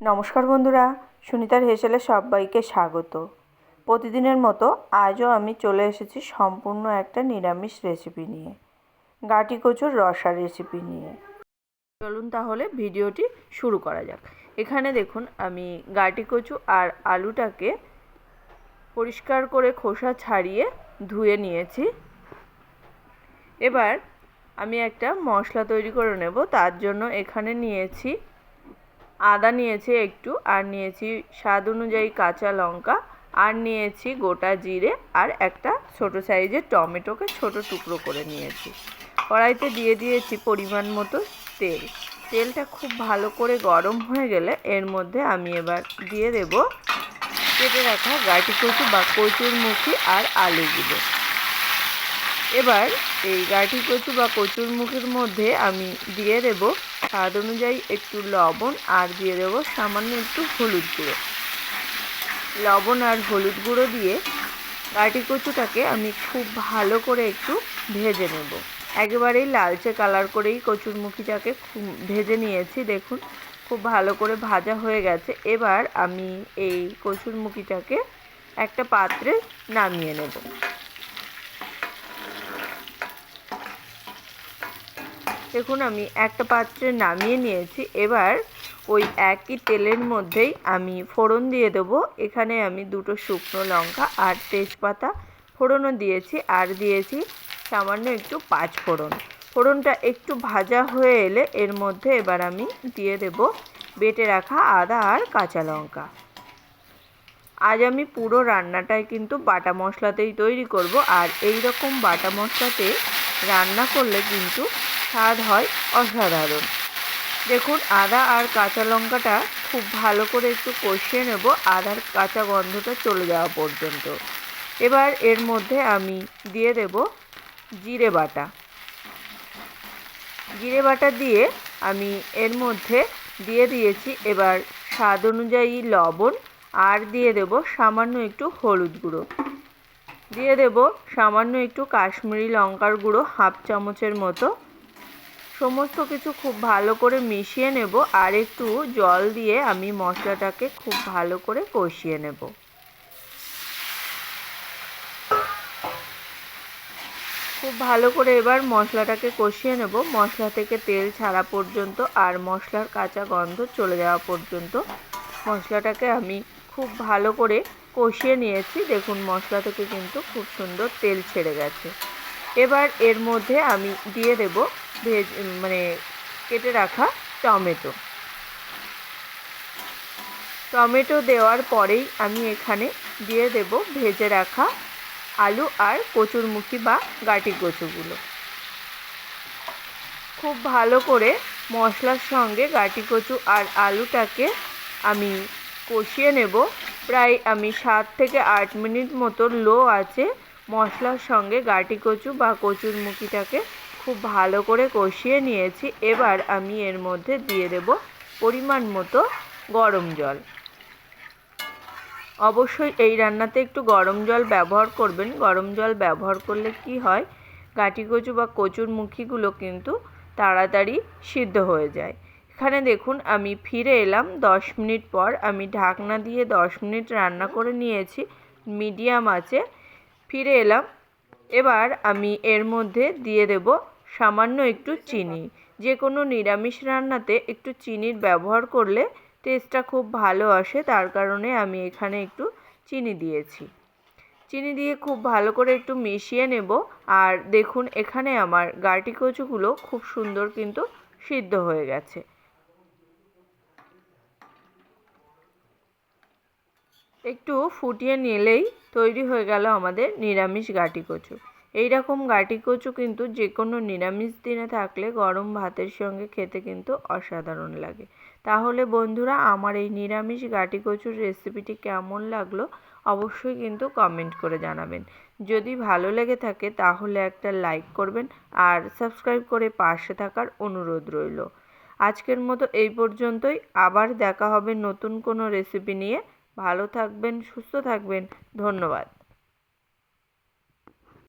নমস্কার বন্ধুরা, সুনিতার হেসেলে সবাইকে স্বাগত। প্রতিদিনের মতো আজও আমি চলে এসেছি সম্পূর্ণ একটা নিরামিষ রেসিপি নিয়ে, গাটি কচুর রসা রেসিপি নিয়ে। চলুন তাহলে ভিডিওটি শুরু করা যাক। এখানে দেখুন, আমি গাটি কচু আর আলুটাকে পরিষ্কার করে খোসা ছাড়িয়ে ধুয়ে নিয়েছি। এবার আমি একটা মশলা তৈরি করে নেব, তার জন্য এখানে নিয়েছি আদা নিয়েছি একটু, আর নিয়েছি স্বাদ অনুযায়ী কাঁচা লঙ্কা, আর নিয়েছি গোটা জিরে, আর একটা ছোট সাইজের টমেটোকে ছোট টুকরো করে নিয়েছি। কড়াইতে দিয়ে দিয়েছি পরিমাণ মতো তেল। তেলটা খুব ভালো করে গরম হয়ে গেলে এর মধ্যে আমি এবার দিয়ে দেব কেটে রাখা গাটি কচু বা কচুর মুখি আর আলুগুলো এবার এই গাঠি কচু বা কচুর মুখের মধ্যে আমি দিয়ে দেব স্বাদ অনুযায়ী একটু লবণ আর দিয়ে দেব সামান্য একটু হলুদ গুঁড়ো। লবণ আর হলুদ গুঁড়ো দিয়ে গাঠি কচুটাকে আমি খুব ভালো করে একটু ভেজে নেব। একেবারেই লালচে কালার করেই কচুর কচুরমুখিটাকে ভেজে নিয়েছি, দেখুন, খুব ভালো করে ভাজা হয়ে গেছে। এবার আমি এই কচুরমুখিটাকে একটা পাত্রে নামিয়ে নেব। দেখুন, আমি একটা পাত্রে নামিয়ে নিয়েছি। এবার ওই একই তেলের মধ্যেই আমি ফোড়ন দিয়ে দেব। এখানে আমি দুটো শুকনো লঙ্কা আর তেজপাতা ফোড়নও দিয়েছি আর দিয়েছি সামান্য একটু পাঁচ ফোড়ন। ফোড়নটা একটু ভাজা হয়ে এলে এর মধ্যে এবার আমি দিয়ে দেব বেটে রাখা আদা আর কাঁচা লঙ্কা। আজ আমি পুরো রান্নাটাই কিন্তু বাটা মশলাতেই তৈরি করব। আর এই রকম বাটা মশলাতে রান্না করলে কিন্তু স্বাদ হয় অসাধারণ। দেখুন, আদা আর কাঁচা লঙ্কাটা খুব ভালো করে একটু কষিয়ে নেব। আদার কাঁচা গন্ধটা চলে যাওয়া পর্যন্ত। এবার এর মধ্যে আমি দিয়ে দেব জিরে বাটা। জিরে বাটা দিয়ে আমি এর মধ্যে দিয়ে দিয়েছি এবার স্বাদ অনুযায়ী লবণ আর দিয়ে দেব সামান্য একটু হলুদ গুঁড়ো। দিয়ে দেব সামান্য একটু কাশ্মীরি লঙ্কার গুঁড়ো, হাফ চামচের মতো। সমস্ত কিছু খুব ভালো করে মিশিয়ে নেব আর একটু জল দিয়ে আমি মশলাটাকে খুব ভালো করে কষিয়ে নেব। খুব ভালো করে এবার মশলাটাকে কষিয়ে নেব। মশলা থেকে তেল ছাড়া পর্যন্ত আর মশলার কাঁচা গন্ধ চলে যাওয়া পর্যন্ত মশলাটাকে আমি খুব ভালো করে কষিয়ে নিয়েছি। দেখুন, মশলা থেকে কিন্তু খুব সুন্দর তেল ছেড়ে গেছে। এবার এর মধ্যে আমি দিয়ে দেব ভেজ মানে কেটে রাখা টমেটো। টমেটো দেওয়ার পরেই আমি এখানে দিয়ে দেব ভেজে রাখা আলু আর কচুরমুখী বা গাটি কচুগুলো। খুব ভালো করে মশলার সঙ্গে গাটি কচু আর আলুটাকে আমি কষিয়ে নেব। প্রায় আমি সাত থেকে আট মিনিট মতো লো আছে মশলার সঙ্গে গাটি কচু বা কচুর মুখিটাকে খুব ভালো করে কষিয়ে নিয়েছি। এবার আমি এর মধ্যে দিয়ে দেব পরিমাণ মতো গরম জল। অবশ্যই এই রান্নাতে একটু গরম জল ব্যবহার করবেন। গরম জল ব্যবহার করলে কি হয় গাটি কচু বা কচুর মুখিগুলো কিন্তু তাড়াতাড়ি সিদ্ধ হয়ে যায়। এখানে দেখুন, আমি ফিরে এলাম। দশ মিনিট পর আমি ঢাকনা দিয়ে দশ মিনিট রান্না করে নিয়েছি। মিডিয়াম আছে। ফিরে এলাম। এবার আমি এর মধ্যে দিয়ে দেব সামান্য একটু চিনি। যে কোনো নিরামিষ রান্নাতে একটু চিনির ব্যবহার করলে টেস্টটা খুব ভালো আসে, তার কারণে আমি এখানে একটু চিনি দিয়েছি। চিনি দিয়ে খুব ভালো করে একটু মিশিয়ে নেব। আর দেখুন, এখানে আমার গাটি কচুগুলো খুব সুন্দর কিন্তু সিদ্ধ হয়ে গেছে। একটু ফুটিয়ে নিলেই তৈরি হয়ে গেল আমাদের নিরামিষ গাটি কচু। এই রকম গাটি কচু কিন্তু যে কোনো নিরামিষ দিনে থাকলে গরম ভাতের সঙ্গে খেতে কিন্তু অসাধারণ লাগে। তাহলে বন্ধুরা, আমার এই নিরামিষ গাটি কচুর রেসিপিটি কেমন লাগল অবশ্যই কিন্তু কমেন্ট করে জানাবেন। যদি ভালো লেগে থাকে তাহলে একটা লাইক করবেন আর সাবস্ক্রাইব করে পাশে থাকার অনুরোধ রইল। আজকের মতো এই পর্যন্তই। আবার দেখা হবে নতুন কোনো রেসিপি নিয়ে। ভালো থাকবেন, সুস্থ থাকবেন। ধন্যবাদ।